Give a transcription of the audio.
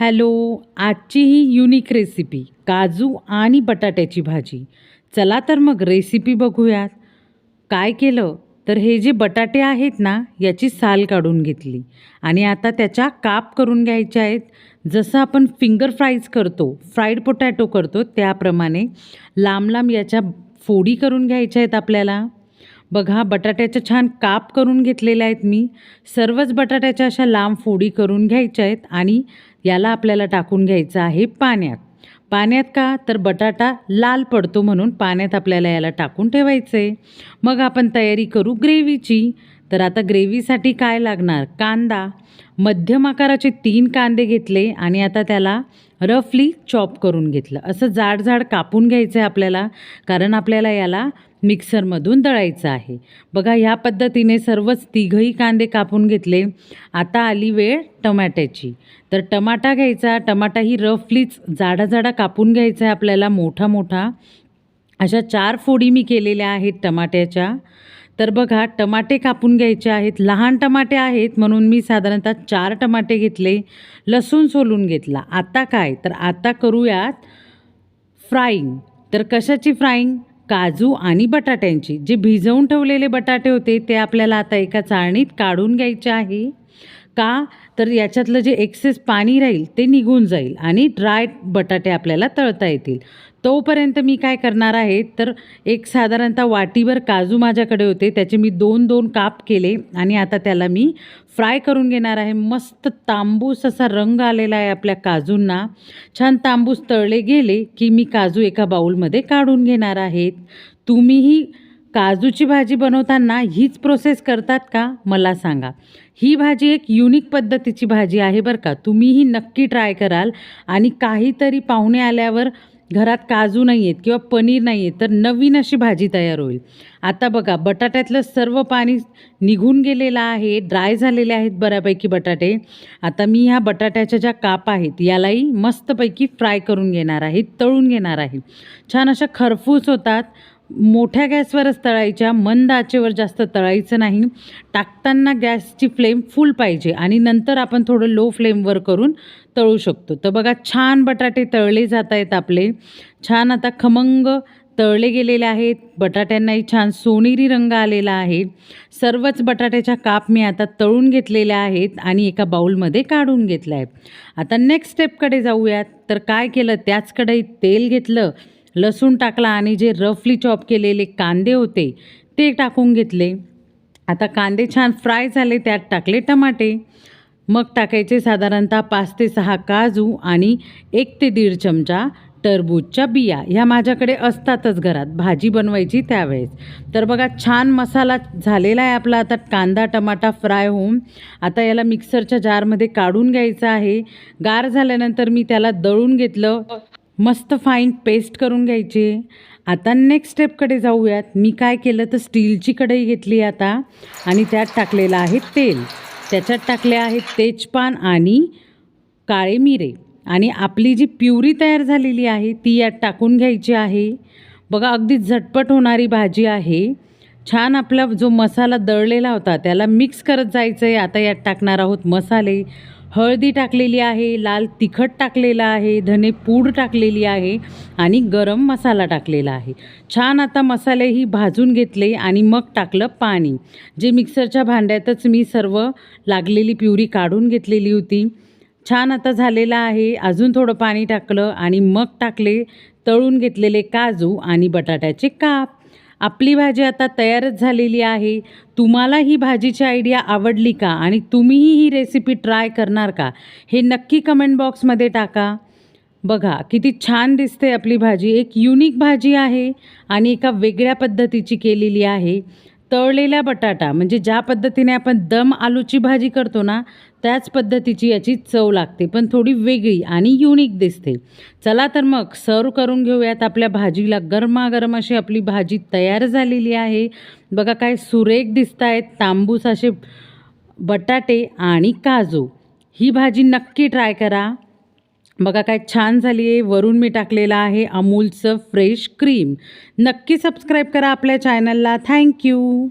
Hello आजची ही unique recipe काजू आणि बटाट्याची भाजी. चला तर मग रेसिपी बघूयात. काय केलं? तर हे जे बटाटे आहेत ना याची साल काढून घेतली. आणि आता त्याच्या काप करून घ्यायच्या आहेत. जसं आपण फिंगर फ्राईज करतो फ्राईड पोटॅटो करतो त्याप्रमाणे लांब लांब याच्या फोडी करून घ्यायच्या आहेत आपल्याला. बघा बटाट्याचं छान काप करून घेतलेल्या आहेत मी. सर्वच बटाट्याच्या अशा लांब फोडी करून घ्यायच्या आहेत आणि याला आपल्याला टाकून घ्यायचं आहे पाण्यात. पाण्यात का? तर बटाटा लाल पडतो म्हणून पाण्यात आपल्याला याला टाकून ठेवायचं आहे मग आपण तयारी करू ग्रेव्हीची. तर आता ग्रेव्हीसाठी काय लागणार? कांदा. मध्यम आकाराचे तीन कांदे घेतले आणि आता त्याला रफली चॉप करून घेतलं. असं जाड जाड कापून घ्यायचं आहे आपल्याला कारण आपल्याला याला मिक्सरमधून दळायचं आहे. बघा ह्या पद्धतीने सर्वच तिघही कांदे कापून घेतले. आता आली वेळ टमाट्याची. तर टमाटा घ्यायचा. टमाटा ही रफलीच जाडा जाडा कापून घ्यायचा आहे आपल्याला मोठा मोठा अशा चार फोडी मी केलेल्या आहेत टमाट्याच्या. तर बघा टमाटे कापून घ्यायचे आहेत. लहान टमाटे आहेत म्हणून मी साधारणतः चार टमाटे घेतले. लसूण सोलून घेतला. आता काय? तर आता करूयात फ्राईंग तर कशाची फ्राईंग काजू आणि बटाट्यांची. जे भिजवून ठेवलेले बटाटे होते ते आपल्याला आता एका चाळणीत काढून घ्यायचे आहे. का? तर याच्यातलं जे एक्सेस पाणी राहील ते निघून जाईल आणि ड्राय बटाटे आपल्याला तळता येतील. तोपर्यंत मी काय करणार आहे? तर एक साधारणतः वाटीभर काजू माझ्याकडे होते त्याचे मी दोन दोन काप केले आणि आता त्याला मी फ्राय करून घेणार आहे. मस्त तांबूस असा रंग आलेला आहे आपल्या काजूंना. छान तांबूस तळले गेले की मी काजू एका बाऊलमध्ये काढून घेणार आहेत. तुम्हीही काजूची भाजी बनवताना हीच प्रोसेस करतात का? मला सांगा. ही भाजी एक युनिक पद्धतीची भाजी आहे बरं का. तुम्हीही नक्की ट्राय कराल. आणि काहीतरी पाहुणे आल्यावर घरात काजू नाही आहेत किंवा पनीर नाही आहे तर नवीन अशी भाजी तयार होईल. आता बघा बटाट्यातलं सर्व पाणी निघून गेलेलं आहे ड्राय झालेले आहेत बऱ्यापैकी बटाटे. आता मी ह्या बटाट्याच्या ज्या काप आहेत यालाही मस्तपैकी फ्राय करून घेणार आहे तळून घेणार आहे. छान अशा खरफूस होतात. मोठ्या गॅसवरच तळायच्या मंद आचेवर जास्त तळायचं नाही. टाकताना गॅसची फ्लेम फुल पाहिजे आणि नंतर आपण थोडं लो फ्लेमवर करून तळू शकतो. तर बघा छान बटाटे तळले जात आहेत आपले. छान आता खमंग तळले गेलेले आहेत. बटाट्यांनाही छान सोनेरी रंग आलेला आहे. सर्वच बटाट्याच्या काप मी आता तळून घेतलेल्या आहेत आणि एका बाऊलमध्ये काढून घेतला आहे आता नेक्स्ट स्टेपकडे जाऊयात. तर काय केलं? त्याच कढईत तेल घेतलं. लसूण टाकला आणि जे रफली चॉप केलेले कांदे होते ते टाकून घेतले. आता कांदे छान फ्राय झाले त्यात टाकले टमाटे. मग टाकायचे साधारणतः पाच ते सहा काजू आणि एक ते दीड चमचा टरबूजच्या बिया. ह्या माझ्याकडे असतातच घरात भाजी बनवायची त्यावेळेस. तर बघा छान मसाला झालेला आहे आपला. आता कांदा टमाटा फ्राय होऊन आता याला मिक्सरच्या जारमध्ये काढून घ्यायचं आहे. गार झाल्यानंतर मी त्याला दळून घेतलं. मस्त फाईन पेस्ट करून घ्यायची. आता नेक्स्ट स्टेपकडे जाऊयात. मी काय केलं तर स्टीलची कढई घेतली आता. आणि त्यात टाकलेलं आहे तेल. त्याच्यात टाकले आहेत तेजपान आणि काळे मिरे. आणि आपली जी प्युरी तयार झालेली आहे ती यात टाकून घ्यायची आहे. बघा अगदी झटपट होणारी भाजी आहे. छान आपला जो मसाला दळलेला होता त्याला मिक्स करत जायचं आहे आता यात टाकणार आहोत मसाले. हळदी टाकलेली आहे लाल तिखट टाकलेलं आहे धने पूड टाकलेली आहे आणि गरम मसाला टाकलेला आहे. छान आता मसालेही भाजून घेतले आणि मग टाकलं पाणी. जे मिक्सरच्या भांड्यातच मी सर्व लागलेली प्युरी काढून घेतलेली होती. छान आता झालेलं आहे. अजून थोडं पाणी टाकलं आणि मग टाकले तळून घेतलेले काजू आणि बटाट्याचे काप. आपली भाजी आता तयारच झालेली आहे. तुम्हाला ही भाजीची आयडिया आवडली का? आणि तुम्हीही ही रेसिपी ट्राय करणार का? हे नक्की कमेंट बॉक्समध्ये टाका. बघा किती छान दिसते आपली भाजी. एक युनिक भाजी आहे आणि एका वेगळ्या पद्धतीची केलेली आहे. तळलेला बटाटा म्हणजे ज्या पद्धतीने आपण दम आलूची भाजी करतो ना त्याच पद्धतीची याची चव लागते पण थोडी वेगळी आणि युनिक दिसते. चला तर मग सर्व करून घेऊयात आपल्या भाजीला. गरमागरम अशी आपली भाजी तयार झालेली आहे. बघा काय सुरेख दिसत आहेत तांबूस असे बटाटे आणि काजू. ही भाजी नक्की ट्राय करा. बघा काय छान झाली आहे वरून मी टाकलेलं आहे अमूलचं फ्रेश क्रीम नक्की सबस्क्राईब करा आपल्या चॅनलला थँक्यू